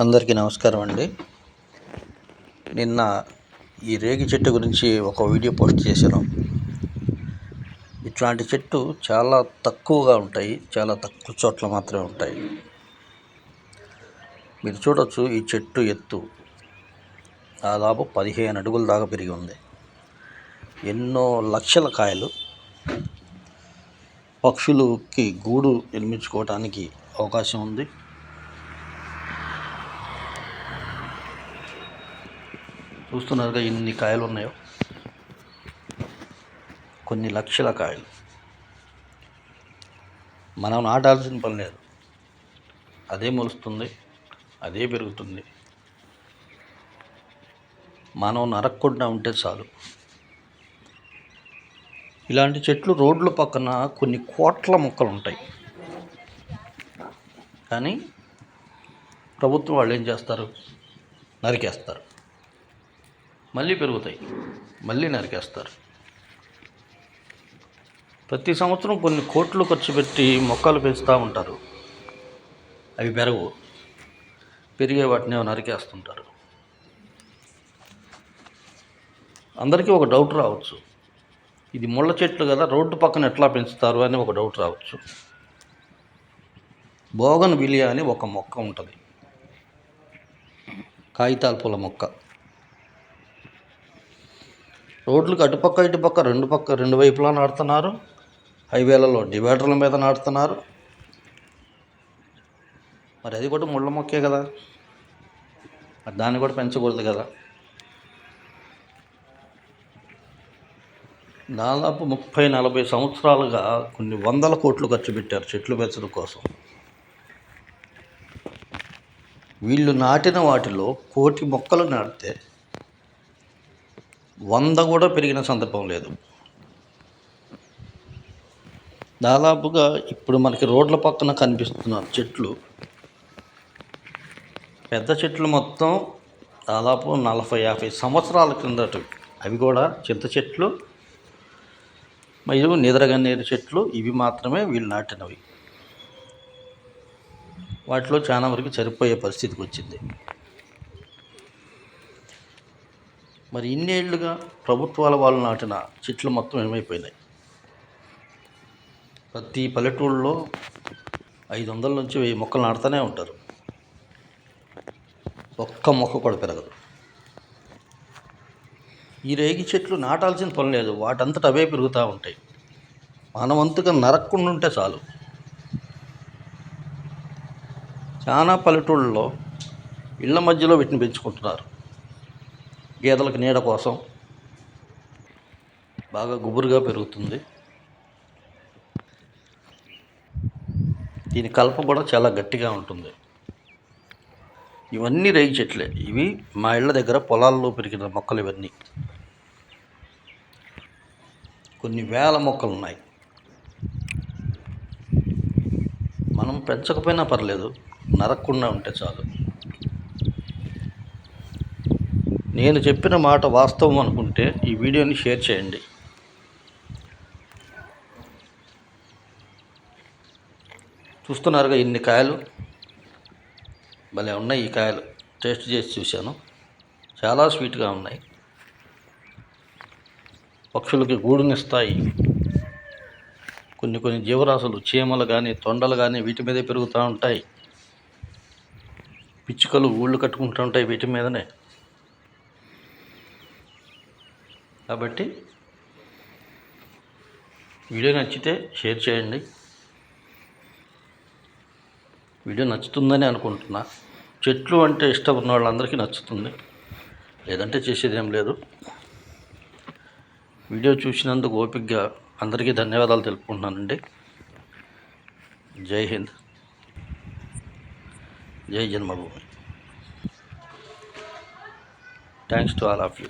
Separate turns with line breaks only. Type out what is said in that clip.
అందరికీ నమస్కారం అండి. నిన్న ఈ రేగి చెట్టు గురించి ఒక వీడియో పోస్ట్ చేశాను. ఇట్లాంటి చెట్టు చాలా తక్కువగా ఉంటాయి చాలా తక్కువ చోట్ల మాత్రమే ఉంటాయి. మీరు చూడవచ్చు ఈ చెట్టు ఎత్తు దాదాపు పదిహేను అడుగుల దాకా పెరిగి ఉంది. ఎన్నో లక్షల కాయలు పక్షులకి గూడు నిర్మించుకోవడానికి అవకాశం ఉంది. చూస్తున్నారుగా ఎన్ని కాయలు ఉన్నాయో. కొన్ని లక్షల కాయలు. మనం నాటాల్సిన పని లేదు. అదే మొలుస్తుంది అదే పెరుగుతుంది. మనం నరక్కుండా ఉంటే చాలు. ఇలాంటి చెట్లు రోడ్ల పక్కన కొన్ని కోట్ల మొక్కలు ఉంటాయి. కానీ ప్రభుత్వం వాళ్ళు ఏం చేస్తారు? నరికేస్తారు. మళ్ళీ పెరుగుతాయి. మళ్ళీ నరికేస్తారు. ప్రతి సంవత్సరం కొన్ని కోట్లు ఖర్చు పెట్టి మొక్కలు పెంచుతూ ఉంటారు. అవి పెరగవు. పెరిగే వాటిని నరికేస్తుంటారు. అందరికీ ఒక డౌట్ రావచ్చు. ఇది ముళ్ళ చెట్లు కదా రోడ్డు పక్కన ఎట్లా పెంచుతారు అని ఒక డౌట్ రావచ్చు. బోగన్ విలియా అని ఒక మొక్క ఉంటుంది. కాగితాల పూల మొక్క. రోడ్లకు అటుపక్క ఇటుపక్క రెండు పక్క రెండు వైపులా నాడుతున్నారు. హైవేలలో డివైడర్ల మీద నాడుతున్నారు. మరి అది కూడా ముళ్ళ మొక్కే కదా. మరి దాన్ని కూడా పెంచకూడదు కదా. దాదాపు ముప్పై నలభై సంవత్సరాలుగా కొన్ని వందల కోట్లు ఖర్చు పెట్టారు చెట్లు పెంచడం కోసం. వీళ్ళు నాటిన వాటిలో కోటి మొక్కలు నాటితే వంద కూడా పెరిగిన సందర్భం లేదు. దాదాపుగా ఇప్పుడు మనకి రోడ్ల పక్కన కనిపిస్తున్న చెట్లు పెద్ద చెట్లు మొత్తం దాదాపు నలభై యాభై సంవత్సరాల కిందట అవి కూడా చింత చెట్లు మరియు నిద్రగన్నేరు చెట్లు ఇవి మాత్రమే వీళ్ళు నాటినవి. వాటిలో చాలా వరకు చనిపోయే పరిస్థితికి వచ్చింది. మరి ఇన్నేళ్ళుగా ప్రభుత్వాల వాళ్ళు నాటిన చెట్లు మొత్తం ఏమైపోయినాయి? ప్రతి పల్లెటూళ్ళలో ఐదు వందల నుంచి వెయ్యి మొక్కలు నాటుతూనే ఉంటారు. ఒక్క మొక్క కూడా పెరగదు. ఈ రేగి చెట్లు నాటాల్సిన పని లేదు. వాటంతట అవే పెరుగుతూ ఉంటాయి. మనవంతుగా నరక్కుండా ఉంటే చాలు. చాలా పల్లెటూళ్ళలో ఇళ్ళ మధ్యలో వీటిని పెంచుకుంటున్నారు. గేదెలకు నీడ కోసం బాగా గుబురుగా పెరుగుతుంది. దీని కలప కూడా చాలా గట్టిగా ఉంటుంది. ఇవన్నీ రేగి చెట్లే. ఇవి మా ఇళ్ళ దగ్గర పొలాల్లో పెరిగిన మొక్కలు ఇవన్నీ. కొన్ని వేల మొక్కలు ఉన్నాయి మనం పెంచకపోయినా పర్లేదు నరక్కుండా ఉంటే చాలు. నేను చెప్పిన మాట వాస్తవం అనుకుంటే ఈ వీడియోని షేర్ చేయండి. చూస్తున్నారుగా ఇన్ని కాయలు? భలే ఉన్నాయి ఈ కాయలు. టేస్ట్ చేసి చూశాను. చాలా స్వీట్గా ఉన్నాయి. పక్షులకి గూడునిస్తాయి. కొన్ని కొన్ని జీవరాశులు చీమలు కానీ తొండలు కానీ వీటి మీదే పెరుగుతూ ఉంటాయి. పిచ్చుకలు ఊళ్ళు కట్టుకుంటూ ఉంటాయి వీటి మీదనే. కాబట్టి వీడియో నచ్చితే షేర్ చేయండి. వీడియో నచ్చుతుందని అనుకుంటున్నా. చెట్లు అంటే ఇష్టం ఉన్న వాళ్ళందరికీ నచ్చుతుంది. లేదంటే చేసేది ఏం లేదు. వీడియో చూసినందుకు ఓపికగా అందరికీ ధన్యవాదాలు తెలుపుకుంటున్నానండి. జై హింద్. జై జన్మభూమి. Thanks to all of you